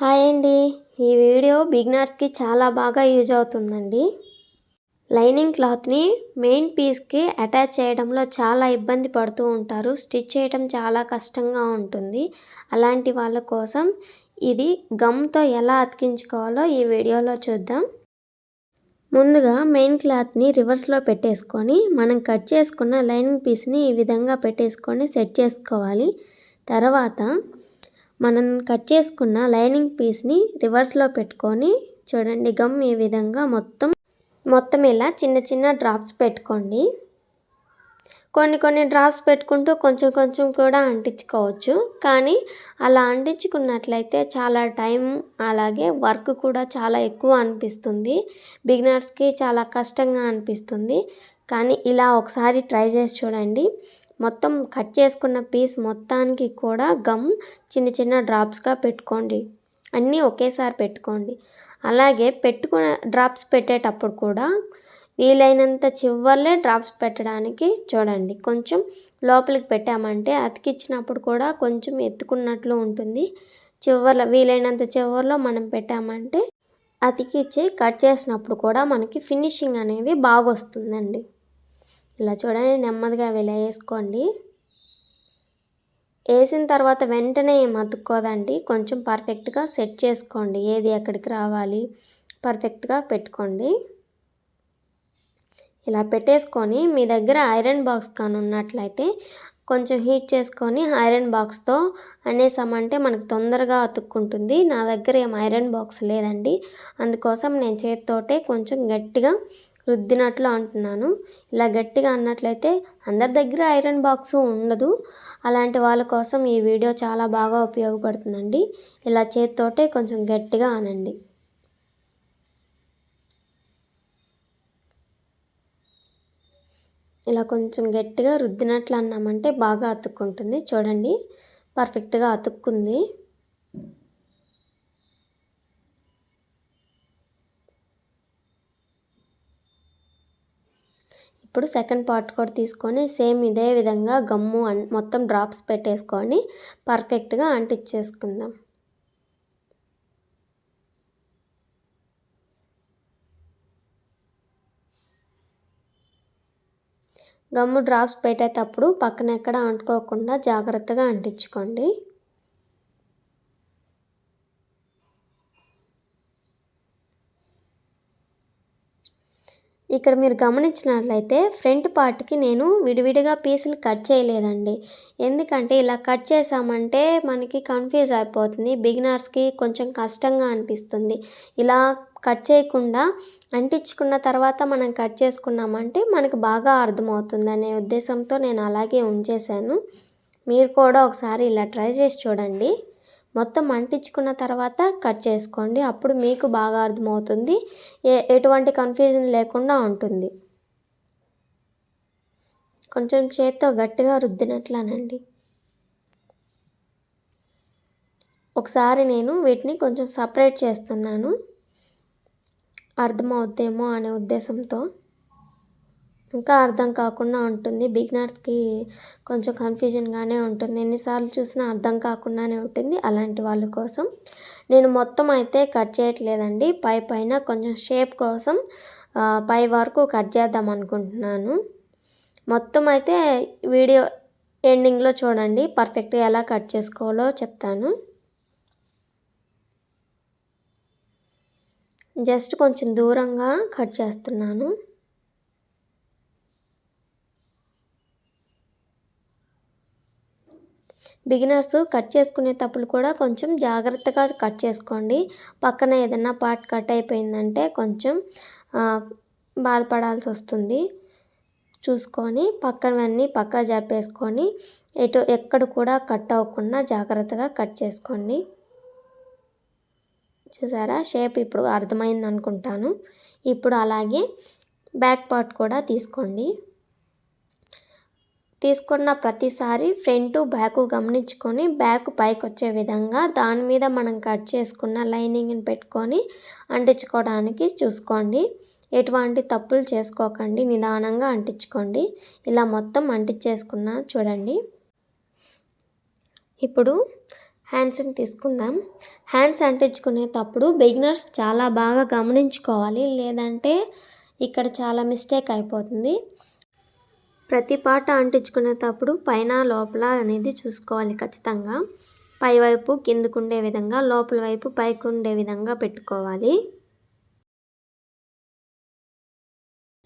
Hi అండి. ఈ video బిగినర్స్కి చాలా బాగా యూజ్ అవుతుందండి. లైనింగ్ క్లాత్ని మెయిన్ పీస్కి అటాచ్ చేయడంలో చాలా ఇబ్బంది పడుతూ ఉంటారు. స్టిచ్ చేయడం చాలా కష్టంగా ఉంటుంది. అలాంటి వాళ్ళ కోసం ఇది గమ్తో ఎలా అతికించుకోవాలో ఈ వీడియోలో చూద్దాం. ముందుగా మెయిన్ క్లాత్ని రివర్స్లో పెట్టేసుకొని మనం కట్ చేసుకున్న లైనింగ్ పీస్ని ఈ విధంగా పెట్టేసుకొని సెట్ చేసుకోవాలి. తర్వాత మనం కట్ చేసుకున్న లైనింగ్ పీస్ని రివర్స్లో పెట్టుకొని చూడండి గమ్ ఈ విధంగా మొత్తం మొత్తం ఇలా చిన్న చిన్న డ్రాప్స్ పెట్టుకోండి. కొన్ని కొన్ని డ్రాప్స్ పెట్టుకుంటూ కొంచెం కొంచెం కూడా అంటించుకోవచ్చు. కానీ అలా అంటించుకున్నట్లయితే చాలా టైం అలాగే వర్క్ కూడా చాలా ఎక్కువ అనిపిస్తుంది. బిగినర్స్కి చాలా కష్టంగా అనిపిస్తుంది. కానీ ఇలా ఒకసారి ట్రై చేసి చూడండి. మొత్తం కట్ చేసుకున్న పీస్ మొత్తానికి కూడా గమ్ చిన్న చిన్న డ్రాప్స్గా పెట్టుకోండి. అన్నీ ఒకేసారి పెట్టుకోండి. అలాగే పెట్టుకున్న డ్రాప్స్ పెట్టేటప్పుడు కూడా వీలైనంత చివర్లే డ్రాప్స్ పెట్టడానికి చూడండి. కొంచెం లోపలికి పెట్టామంటే అతికిచ్చినప్పుడు కూడా కొంచెం ఎత్తుకున్నట్లు ఉంటుంది. చివర్లో వీలైనంత చివర్లో మనం పెట్టామంటే అతికిచ్చి కట్ చేసినప్పుడు కూడా మనకి ఫినిషింగ్ అనేది బాగా వస్తుందండి ఇలా చూడండి నెమ్మదిగా ఇలా వేసుకోండి. వేసిన తర్వాత వెంటనే ఏం అతుక్కోదండి కొంచెం పర్ఫెక్ట్గా సెట్ చేసుకోండి. ఏది ఎక్కడికి రావాలి పర్ఫెక్ట్గా పెట్టుకోండి. ఇలా పెట్టేసుకొని మీ దగ్గర ఐరన్ బాక్స్ కానీ ఉన్నట్లయితే కొంచెం హీట్ చేసుకొని ఐరన్ బాక్స్తో అనేసామంటే మనకు తొందరగా అతుక్కుంటుంది. నా దగ్గర ఏం ఐరన్ బాక్స్ లేదండి. అందుకోసం నేను చేతితోటే కొంచెం గట్టిగా రుద్దినట్లు అంటున్నాను. ఇలా గట్టిగా అన్నట్లయితే అందరి దగ్గర ఐరన్ బాక్స్ ఉండదు. అలాంటి వాళ్ళ కోసం ఈ వీడియో చాలా బాగా ఉపయోగపడుతుందండి. ఇలా చేతితోటే కొంచెం గట్టిగా అనండి. ఇలా కొంచెం గట్టిగా రుద్దినట్లు అన్నామంటే బాగా అతుక్కుంటుంది. చూడండి పర్ఫెక్ట్గా అతుక్కుంది. ఇప్పుడు సెకండ్ పార్ట్ కూడా తీసుకొని సేమ్ ఇదే విధంగా గమ్ము అన్ మొత్తం డ్రాప్స్ పెట్టేసుకొని పర్ఫెక్ట్గా అంటించేసుకుందాం గమ్ము డ్రాప్స్ పెట్టేటప్పుడు పక్కన ఎక్కడ అంటుకోకుండా జాగ్రత్తగా అంటించుకోండి. ఇక్కడ మీరు గమనించినట్లయితే ఫ్రంట్ పార్ట్కి నేను విడివిడిగా పీసులు కట్ చేయలేదండి. ఎందుకంటే ఇలా కట్ చేసామంటే మనకి కన్ఫ్యూజ్ అయిపోతుంది. బిగినర్స్కి కొంచెం కష్టంగా అనిపిస్తుంది. ఇలా కట్ చేయకుండా అంటించుకున్న తర్వాత మనం కట్ చేసుకున్నామంటే మనకు బాగా అర్థమవుతుంది అనే ఉద్దేశంతో నేను అలాగే ఉంచేశాను. మీరు కూడా ఒకసారి ఇలా ట్రై చేసి చూడండి. మొత్తం అంటించుకున్న తర్వాత కట్ చేసుకోండి. అప్పుడు మీకు బాగా అర్థమవుతుంది. ఏ ఎటువంటి కన్ఫ్యూజన్ లేకుండా ఉంటుంది. కొంచెం చేత్తో గట్టిగా రుద్దినట్లనండి. ఒకసారి నేను వీటిని కొంచెం సపరేట్ చేస్తున్నాను. అర్థమవుద్దేమో అనే ఉద్దేశంతో. ఇంకా అర్థం కాకుండా ఉంటుంది. బిగినర్స్కి కొంచెం కన్ఫ్యూజన్గానే ఉంటుంది. ఎన్నిసార్లు చూసినా అర్థం కాకుండానే ఉంటుంది అలాంటి వాళ్ళ కోసం. నేను మొత్తం అయితే కట్ చేయట్లేదండి. పై పైన కొంచెం షేప్ కోసం పై వరకు కట్ చేద్దాం అనుకుంటున్నాను. మొత్తం అయితే వీడియో ఎండింగ్లో చూడండి. పర్ఫెక్ట్గా ఎలా కట్ చేసుకోవాలో చెప్తాను. జస్ట్ కొంచెం దూరంగా కట్ చేస్తున్నాను. బిగినర్స్ కట్ చేసుకునేటప్పుడు కూడా కొంచెం జాగ్రత్తగా కట్ చేసుకోండి. పక్కన ఏదైనా పార్ట్ కట్ అయిపోయిందంటే కొంచెం బాధపడాల్సి వస్తుంది. చూసుకొని పక్కనవన్నీ పక్క జరిపేసుకొని ఎటు ఎక్కడ కూడా కట్ అవ్వకుండా జాగ్రత్తగా కట్ చేసుకోండి. చూసారా? షేప్ ఇప్పుడు అర్థమైంది అనుకుంటాను ఇప్పుడు అలాగే బ్యాక్ పార్ట్ కూడా తీసుకోండి. తీసుకున్న ప్రతిసారి ఫ్రంట్ బ్యాక్ గమనించుకొని బ్యాక్ పైకి వచ్చే విధంగా దాని మీద మనం కట్ చేసుకున్న లైనింగ్ని పెట్టుకొని అంటించుకోవడానికి చూసుకోండి. ఎటువంటి తప్పులు చేసుకోకండి. నిదానంగా అంటించుకోండి. ఇలా మొత్తం అంటించేసుకున్న చూడండి. ఇప్పుడు హ్యాండ్స్ని తీసుకుందాం. హ్యాండ్స్ అంటించుకునేటప్పుడు బిగినర్స్ చాలా బాగా గమనించుకోవాలి. లేదంటే ఇక్కడ చాలా మిస్టేక్ అయిపోతుంది. ప్రతి పాట అంటించుకునేటప్పుడు పైన లోపల అనేది చూసుకోవాలి ఖచ్చితంగా. పైవైపు కిందకు ఉండే విధంగా లోపల వైపు పైకి ఉండే విధంగా పెట్టుకోవాలి.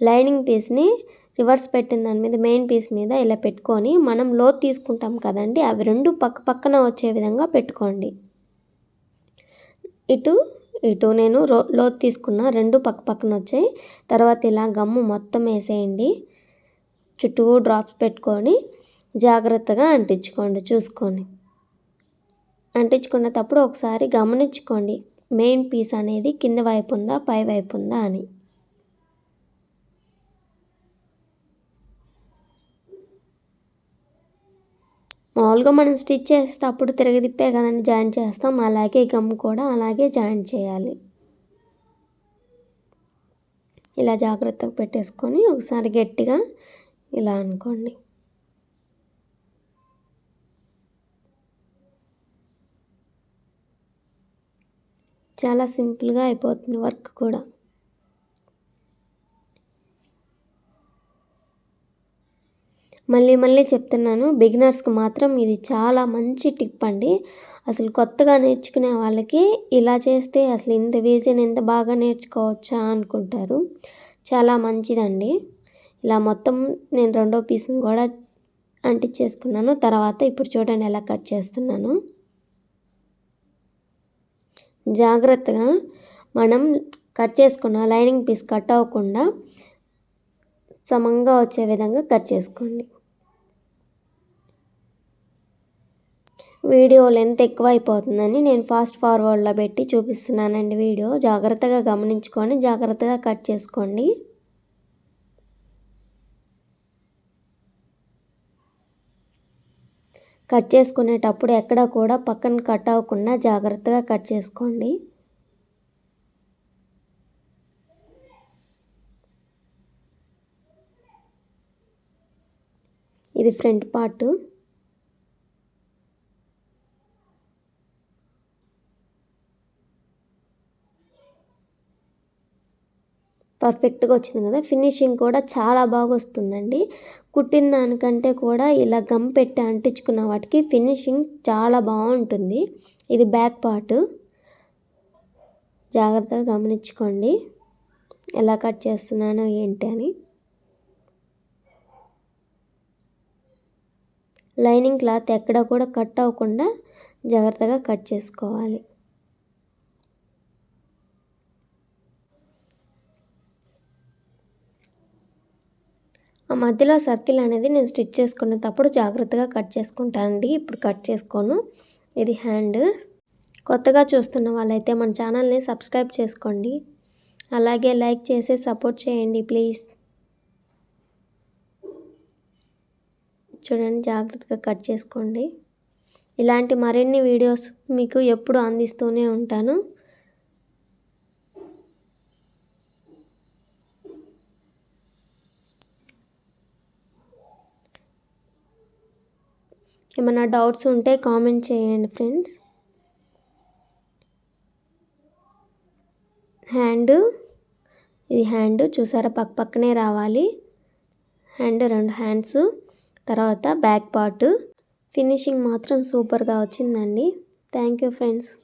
లైనింగ్ పీస్ని రివర్స్ పెట్టిన దాని మీద మెయిన్ పీస్ మీద ఇలా పెట్టుకొని మనం లోతు తీసుకుంటాం కదండి అవి రెండు పక్క పక్కన వచ్చే విధంగా పెట్టుకోండి. ఇటు ఇటు నేను రో లోతు తీసుకున్న రెండు పక్క పక్కన వచ్చాయి. తర్వాత ఇలా గమ్ము మొత్తం వేసేయండి. చుట్టూ డ్రాప్స్ పెట్టుకొని జాగ్రత్తగా అంటించుకోండి చూసుకొని అంటించుకునేటప్పుడు ఒకసారి గమనించుకోండి మెయిన్ పీస్ అనేది కింద వైపు ఉందా పై వైపు ఉందా అని. మామూలుగా మనం స్టిచ్ చేస్తే అప్పుడు తిరగదిప్పే కదండి జాయిన్ చేస్తాం. అలాగే గమ్ కూడా అలాగే జాయిన్ చేయాలి. ఇలా జాగ్రత్తగా పెట్టేసుకొని ఒకసారి గట్టిగా ఇలా అనుకోండి. చాలా సింపుల్గా అయిపోతుంది వర్క్ కూడా. మళ్ళీ మళ్ళీ చెప్తున్నాను బిగినర్స్కి మాత్రం ఇది చాలా మంచి టిప్ అండి. అసలు కొత్తగా నేర్చుకునే వాళ్ళకి ఇలా చేస్తే అసలు ఇంత ఈజీని ఎంత బాగా నేర్చుకోవచ్చా అనుకుంటారు. చాలా మంచిదండి. ఇలా మొత్తం నేను రెండో పీస్ని కూడా అంటించేసుకున్నాను తర్వాత ఇప్పుడు చూడండి ఎలా కట్ చేస్తున్నాను. జాగ్రత్తగా మనం కట్ చేసుకున్న లైనింగ్ పీస్ కట్ అవ్వకుండా సమంగా వచ్చే విధంగా కట్ చేసుకోండి. వీడియో లెంత్ ఎక్కువ అయిపోతుందని నేను ఫాస్ట్ ఫార్వర్డ్లో పెట్టి చూపిస్తున్నానండి వీడియో. జాగ్రత్తగా గమనించుకొని జాగ్రత్తగా కట్ చేసుకోండి. కట్ చేసుకునేటప్పుడు ఎక్కడ కూడా పక్కన కట్ అవ్వకుండా జాగ్రత్తగా కట్ చేసుకోండి. ఇది ఫ్రంట్ పార్ట్. పర్ఫెక్ట్గా వచ్చింది కదా ఫినిషింగ్ కూడా చాలా బాగా వస్తుందండి. కుట్టిన దానికంటే కూడా ఇలా గమ్ పెట్టి అంటించుకున్న వాటికి ఫినిషింగ్ చాలా బాగుంటుంది. ఇది బ్యాక్ పార్ట్. జాగ్రత్తగా గమనించుకోండి. ఎలా కట్ చేస్తున్నానో ఏంటి అని. లైనింగ్ క్లాత్ ఎక్కడ కూడా కట్ అవ్వకుండా జాగ్రత్తగా కట్ చేసుకోవాలి. మధ్యలో సర్కిల్ అనేది నేను స్టిచ్ చేసుకునేటప్పుడు జాగ్రత్తగా కట్ చేసుకుంటానండి. ఇప్పుడు కట్ చేసుకోను. ఇది హ్యాండ్. కొత్తగా చూస్తున్న వాళ్ళైతే మన ఛానల్ని సబ్స్క్రైబ్ చేసుకోండి. అలాగే లైక్ చేసి సపోర్ట్ చేయండి ప్లీజ్. చూడండి జాగ్రత్తగా కట్ చేసుకోండి. ఇలాంటి మరిన్ని వీడియోస్ మీకు ఎప్పుడు అందిస్తూనే ఉంటాను. ఏమైనా డౌట్స్ ఉంటే కామెంట్ చేయండి ఫ్రెండ్స్. హ్యాండ్. ఇది హ్యాండ్. చూసారా? పక్క పక్కనే రావాలి. హ్యాండ్ రెండు హ్యాండ్స్. తర్వాత బ్యాక్ పార్ట్. ఫినిషింగ్ మాత్రం సూపర్గా వచ్చిందండి. Thank you friends.